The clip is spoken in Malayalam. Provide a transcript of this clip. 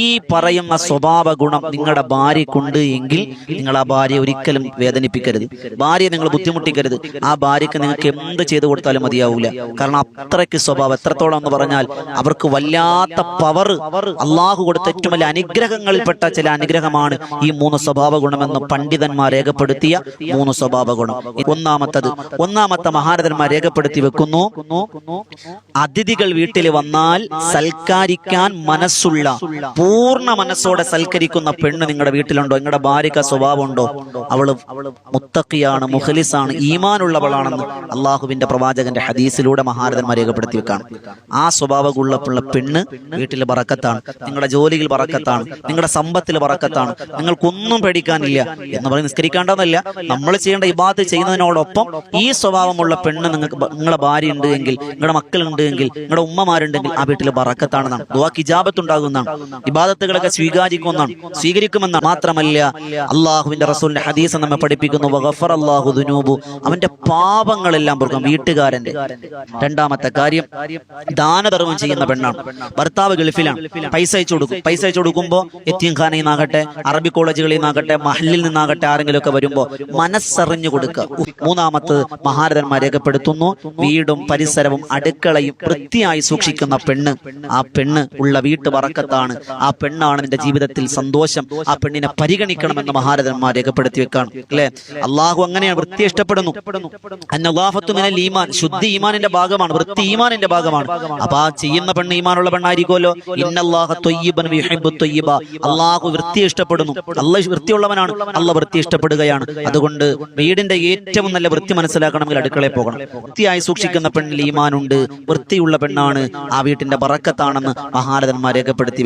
ഈ പറയുന്ന സ്വഭാവ ഗുണം നിങ്ങളുടെ ഭാര്യക്കുണ്ട് എങ്കിൽ നിങ്ങൾ ആ ഭാര്യ ഒരിക്കലും വേദനിപ്പിക്കരുത്. ഭാര്യ നിങ്ങൾ ബുദ്ധിമുട്ടിക്കരുത്. ആ ഭാര്യക്ക് നിങ്ങൾക്ക് എന്ത് ചെയ്തു കൊടുത്താലും മതിയാവൂല. കാരണം അത്രയ്ക്ക് സ്വഭാവം എത്രത്തോളം എന്ന് പറഞ്ഞാൽ അവർക്ക് വല്ലാത്ത പവർ അള്ളാഹു കൊടുത്ത ഏറ്റവും വലിയ അനുഗ്രഹങ്ങളിൽപ്പെട്ട ചില അനുഗ്രഹമാണ് ഈ മൂന്ന് സ്വഭാവ ഗുണമെന്ന് പണ്ഡിതന്മാർ രേഖപ്പെടുത്തിയ മൂന്ന് സ്വഭാവ ഗുണം ഒന്നാമത്തത് ഒന്നാമത്തെ മഹാരഥന്മാർ രേഖപ്പെടുത്തി വെക്കുന്നു. അതിഥികൾ വീട്ടിൽ വന്നാൽ സൽക്കാരിക്കാൻ മനസ്സുള്ള പൂർണ മനസ്സോടെ സൽക്കരിക്കുന്ന പെണ്ണ് നിങ്ങളുടെ വീട്ടിലുണ്ടോ? നിങ്ങളുടെ ഭാര്യക്ക് സ്വഭാവം ഉണ്ടോ അവൾ മുത്തക്കിയാണ് മുഖലിസാണ് ഈമാനുള്ളവളാണെന്ന് അള്ളാഹുവിന്റെ പ്രവാചകന്റെ ഹദീസിലൂടെ മഹാരഥന്മാർ രേഖപ്പെടുത്തി വെക്കാണ് ആ സ്വഭാവമുള്ള പെണ്ണ് വീട്ടിൽ പറക്കത്താണ് നിങ്ങളുടെ ജോലിയിൽ പറക്കത്താണ് നിങ്ങളുടെ സമ്പത്തിൽ പറക്കത്താണ് നിങ്ങൾക്കൊന്നും പേടിക്കാനില്ല എന്ന് പറഞ്ഞ് നിസ്കരിക്കേണ്ടതല്ല നമ്മൾ ചെയ്യേണ്ട ഇബാദ് ചെയ്യുന്നതിനോടൊപ്പം ഈ സ്വഭാവമുള്ള പെണ്ണ് നിങ്ങൾക്ക് നിങ്ങളുടെ ഭാര്യ ഉണ്ട് എങ്കിൽ നിങ്ങളുടെ മക്കളുണ്ട് എങ്കിൽ നിങ്ങളുടെ ഉമ്മമാരുണ്ടെങ്കിൽ ആ വീട്ടിൽ പറക്കത്താണെന്നാണ് ദുവാക്ക് ഇജാബത്ത് ഉണ്ടാകുന്നതാണ് ഇബാദത്തുകളൊക്കെ സ്വീകരിക്കുമെന്നാണ് സ്വീകരിക്കുമെന്നാണ്. മാത്രമല്ല അള്ളാഹുവിന്റെ റസൂലിന്റെ ഹദീസ് നമ്മെ പഠിപ്പിക്കുന്നു. വഗഫർ അള്ളാഹു ദുനൂബു. അവന്റെ പാപങ്ങളെല്ലാം പൊറുക്കും. വീട്ടുകാരന്റെ. രണ്ടാമത്തെ കാര്യം ദാനധർമ്മം ചെയ്യുന്ന പെണ്ണാണ്. ഭർത്താവ് ഗൾഫിലാണ്. പൈസ അയച്ചു കൊടുക്കും. പൈസ അയച്ചു കൊടുക്കുമ്പോൾ എത്തിയംഖാനയിൽ നിന്നാകട്ടെ അറബി കോളേജുകളിൽ നിന്നാകട്ടെ മഹലിൽ നിന്നാകട്ടെ ആരെങ്കിലും ഒക്കെ വരുമ്പോൾ മനസ്സറിഞ്ഞു കൊടുക്കുക. മൂന്നാമത്തത് മൂന്നാമത് മഹാരഥന്മാർ രേഖപ്പെടുത്തുന്നു. വീടും പരിസരവും അടുക്കളയും വൃത്തിയായി സൂക്ഷിക്കുന്ന പെണ്ണ്. ആ പെണ്ണ് ഉള്ള വീട്ട് പറക്കത്താണ് ആ പെണ്ണാണ് നിന്റെ ജീവിതത്തിൽ സന്തോഷം. ആ പെണ്ണിനെ പരിഗണിക്കണമെന്ന് മഹാരഥന്മാർ രേഖപ്പെടുത്തി വെക്കാണ്. അല്ലെ? അള്ളാഹു അങ്ങനെയാണ് വൃത്തി ഇഷ്ടപ്പെടുന്നു. ഈമാൻ ശുദ്ധി ഈമാനിന്റെ ഭാഗമാണ് വൃത്തി ഈമാനിന്റെ ഭാഗമാണ്. അപ്പൊ ആ ചെയ്യുന്ന പെണ്ണ് ഈമാനുള്ള പെണ്ണായിരിക്കുമല്ലോ. അള്ളാഹു വൃത്തി ഇഷ്ടപ്പെടുന്നു. അള്ളാഹ് വൃത്തിയുള്ളവനാണ്. അള്ള വൃത്തി ഇഷ്ടപ്പെടുകയാണ്. അതുകൊണ്ട് വീടിന്റെ ഏറ്റവും നല്ല വൃത്തി മനസ്സിലാക്കണമെങ്കിൽ അടുക്കളയിൽ പോകണം. വൃത്തിയായി സൂക്ഷിക്കുന്ന പെണ്ണിൽ ഈമാനുണ്ട്. വൃത്തിയുള്ള പെണ്ണാണ് ആ വീട്ടിന്റെ പറക്കത്താണെന്ന് മഹാരഥന്മാർ രേഖപ്പെടുത്തി